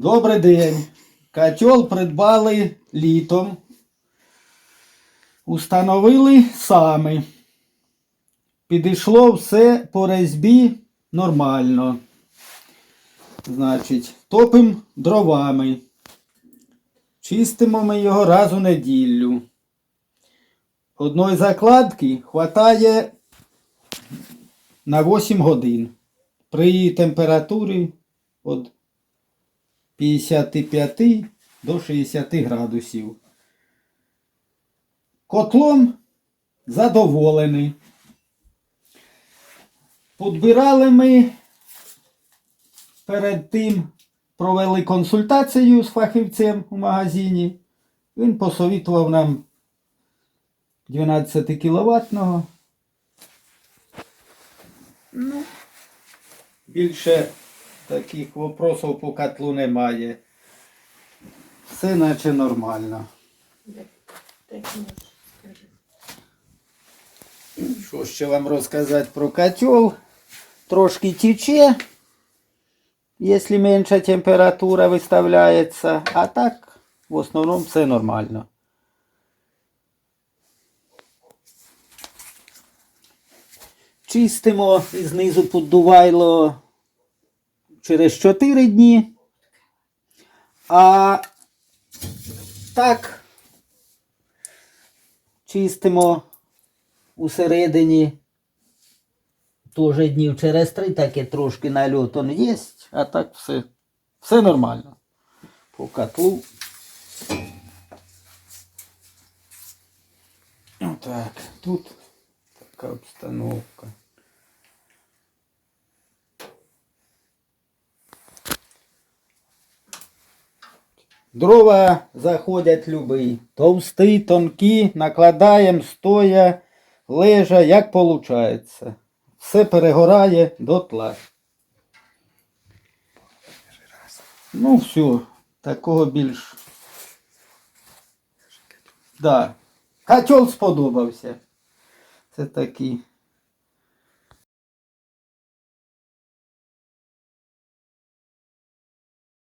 Добрий день. Котел придбали літом. Установили самі. Підійшло все по резьбі нормально. Значить, топимо дровами. Чистимо ми його раз у неділю. Одної закладки хватає на 8 годин. При температурі від 55 до 60 градусів. Котлом задоволений. Подбирали ми перед тим провели консультацію з фахівцем у магазині. Він посовітував нам 12 кіловатного. Ну, більше таких вопросів по котлу немає. Все наче нормально. Що ще вам розказати про котел? Трошки тече, якщо менша температура виставляється, а так в основному все нормально. Чистимо і знизу поддувайло через 4 дні. А так чистимо усередині теж днів через три таке трошки нальот он є, а так все, все нормально. По котлу. Так, тут така обстановка. Дрова заходять любий. Товсті, тонкі, накладаємо стоя, лежа, як виходить. Все перегорає дотла. Ну все, такого більш. Да. Котел сподобався. Це такий